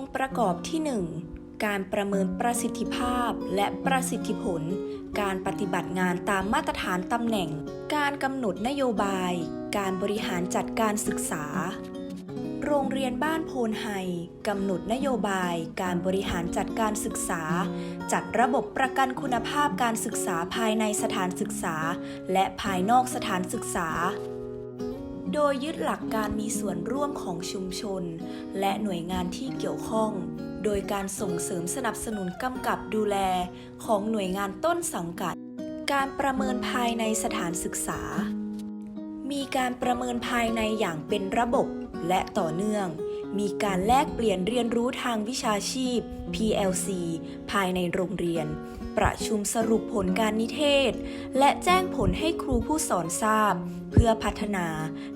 องค์ประกอบที่ 1 การประเมินประสิทธิภาพและประสิทธิผล การปฏิบัติงานตามมาตรฐานตำแหน่ง การกำหนดนโยบาย การบริหารจัดการศึกษา โรงเรียนบ้านโพนไฮกำหนดนโยบาย การบริหารจัดการศึกษา จัดระบบประกันคุณภาพการศึกษาภายในสถานศึกษา และภายนอกสถานศึกษา โดยยึดหลักการมีส่วนร่วมของชุมชน และหน่วยงานที่เกี่ยวข้อง โดยการส่งเสริมสนับสนุนกำกับดูแลของหน่วยงานต้นสังกัด การประเมินภายในสถานศึกษา มีการประเมินภายในอย่างเป็นระบบและต่อเนื่อง มีการแลกเปลี่ยนเรียนรู้ทางวิชาชีพ PLC ภายในโรงเรียน ประชุมสรุปผลการนิเทศ และแจ้งผลให้ครูผู้สอนทราบ เพื่อพัฒนา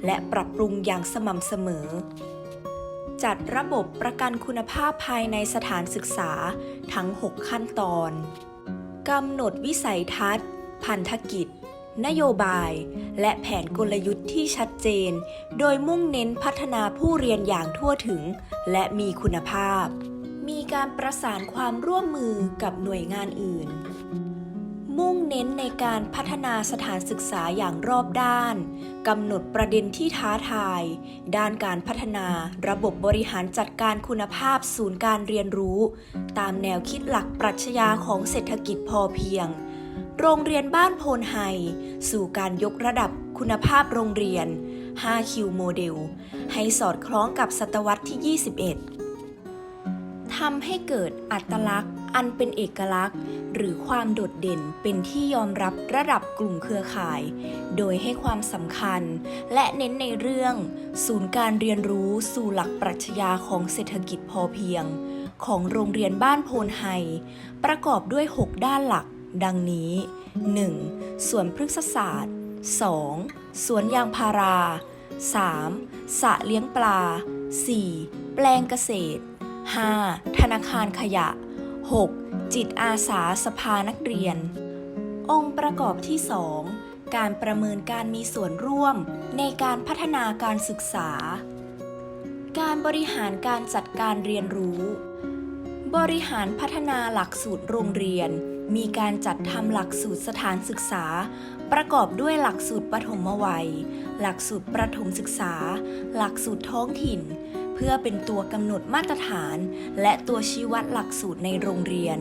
และปรับปรุงอย่างสม่ำเสมอ จัดระบบประกันคุณภาพภายในสถานศึกษาทั้ง 6 ขั้นตอน กำหนดวิสัยทัศน์ พันธกิจ นโยบาย และแผนกลยุทธ์ที่ชัดเจน โดยมุ่งเน้นพัฒนาผู้เรียนอย่างทั่วถึง และมีคุณภาพ มีการประสานความร่วมมือกับหน่วยงานอื่น มุ่งเน้นในการพัฒนาสถานศึกษาอย่างรอบด้านกำหนดประเด็นที่ท้าทาย ด้านการพัฒนาระบบบริหารจัดการคุณภาพศูนย์การเรียนรู้ ตามแนวคิดหลักปรัชญาของเศรษฐกิจพอเพียง โรงเรียนบ้านโพนไฮ สู่การยกระดับคุณภาพโรงเรียน 5Q โมเดล ให้สอดคล้องกับศตวรรษที่ 21 ทำให้เกิดอัตลักษณ์ อันเป็นเอกลักษณ์ หรือความโดดเด่นเป็นที่ยอมรับระดับกลุ่มเครือข่าย โดยให้ความสำคัญ และเน้นในเรื่อง ศูนย์การเรียนรู้สู่หลักปรัชญาของเศรษฐกิจพอเพียง ของโรงเรียนบ้านโพนไฮ ประกอบด้วย 6 ด้านหลัก ดังนี้ 1. สวนพฤกษศาสตร์ 2. สวนยางพารา 3. สระเลี้ยงปลา 4. แปลงเกษตร 5. ธนาคารขยะ 6. จิตอาสาสภานักเรียน องค์ประกอบที่ 2 การประเมินการมีส่วนร่วมในการพัฒนาการศึกษา การบริหารการจัดการเรียนรู้ บริหารพัฒนาหลักสูตรโรงเรียน มีการจัดทำหลักสูตรสถานศึกษา ประกอบด้วยหลักสูตรปฐมวัย หลักสูตรประถมศึกษา หลักสูตรท้องถิ่น เพื่อเป็นตัวกำหนดมาตรฐาน และตัวชี้วัดหลักสูตรในโรงเรียน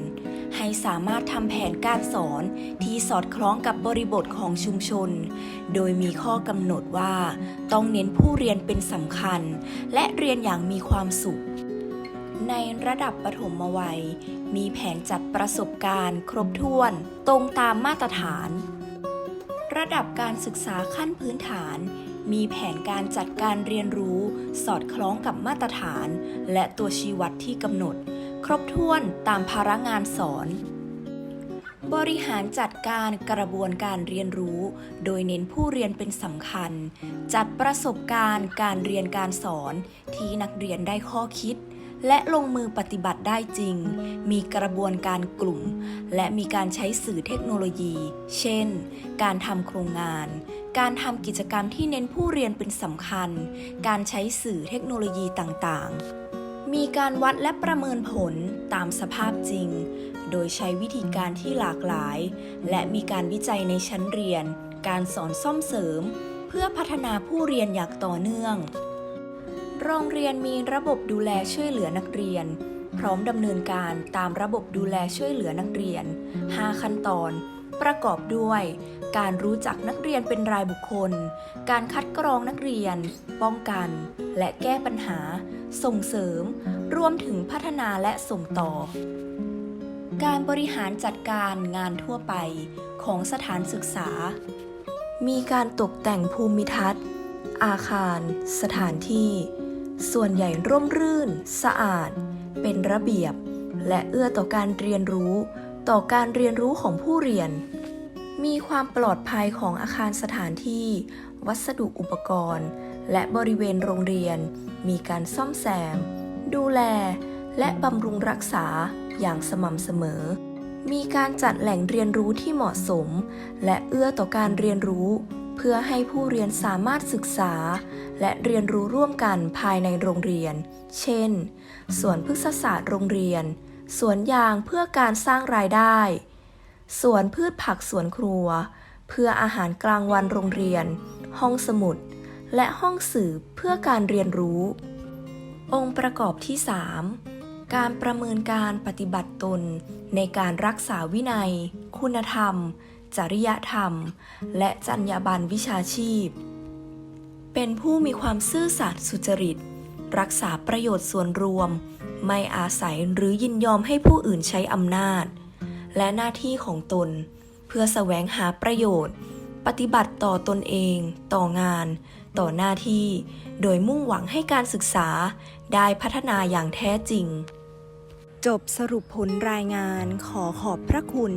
ให้สามารถทำแผนการสอนที่สอดคล้องกับบริบทของชุมชน โดยมีข้อกำหนดว่า ต้องเน้นผู้เรียนเป็นสำคัญ และเรียนอย่างมีความสุข ในระดับปฐมวัย มีแผนจัดประสบการณ์ ครบถ้วนตรงตามมาตรฐาน ระดับการศึกษาขั้นพื้นฐาน มีแผนการจัดการเรียนรู้ สอดคล้องกับมาตรฐาน และตัวชี้วัดที่กำหนด ครบถ้วนตามภาระงานสอนบริหารจัดการกระบวนการเรียนรู้ โดยเน้นผู้เรียนเป็นสำคัญ จัดประสบการณ์การเรียนการสอนที่นักเรียนได้ข้อคิด และลงมือปฏิบัติได้จริง มีกระบวนการกลุ่ม และมีการใช้สื่อเทคโนโลยี เช่น การทำโครงงาน การทำกิจกรรมที่เน้นผู้เรียนเป็นสำคัญ การใช้สื่อเทคโนโลยีต่างๆมีการวัดและประเมินผลตามสภาพจริง โดยใช้วิธีการที่หลากหลาย และมีการวิจัยในชั้นเรียน การสอนซ่อมเสริม เพื่อพัฒนาผู้เรียนอย่างต่อเนื่อง โรงเรียนมีระบบดูแลช่วยเหลือนักเรียน พร้อมดำเนินการตามระบบดูแลช่วยเหลือนักเรียน 5 ขั้นตอน ประกอบด้วย การรู้จักนักเรียนเป็นรายบุคคล การคัดกรองนักเรียน ป้องกัน และแก้ปัญหา ส่งเสริม รวมถึงพัฒนาและส่งต่อ การบริหารจัดการงานทั่วไปของสถานศึกษา มีการตกแต่งภูมิทัศน์ อาคาร สถานที่ ส่วนใหญ่ร่มรื่น สะอาด เป็นระเบียบ และเอื้อต่อการเรียนรู้ ต่อการเรียนรู้ของผู้เรียน มีความปลอดภัยของอาคารสถานที่ วัสดุอุปกรณ์ และบริเวณโรงเรียน มีการซ่อมแซม ดูแล และบำรุงรักษาอย่างสม่ำเสมอ มีการจัดแหล่งเรียนรู้ที่เหมาะสม และเอื้อต่อการเรียนรู้ เพื่อให้ผู้เรียนสามารถศึกษา และเรียนรู้ร่วมกันภายในโรงเรียน เช่น สวนพฤกษศาสตร์โรงเรียน สวนยางเพื่อการสร้างรายได้ สวนพืชผักสวนครัว เพื่ออาหารกลางวันโรงเรียน ห้องสมุด และห้องสื่อเพื่อการเรียนรู้ องค์ประกอบที่ 3 การประเมินการปฏิบัติตนในการรักษาวินัย คุณธรรม จริยธรรม และจรรยาบรรณวิชาชีพ เป็นผู้มีความซื่อสัตย์สุจริต รักษาประโยชน์ส่วนรวม ไม่อาศัยหรือยินยอมให้ผู้อื่นใช้อำนาจ และหน้าที่ของตน เพื่อแสวงหาประโยชน์ ปฏิบัติต่อตนเอง ต่องาน ต่อหน้าที่ โดยมุ่งหวังให้การศึกษาได้พัฒนาอย่างแท้จริงจบสรุปผลรายงานขอขอบพระคุณ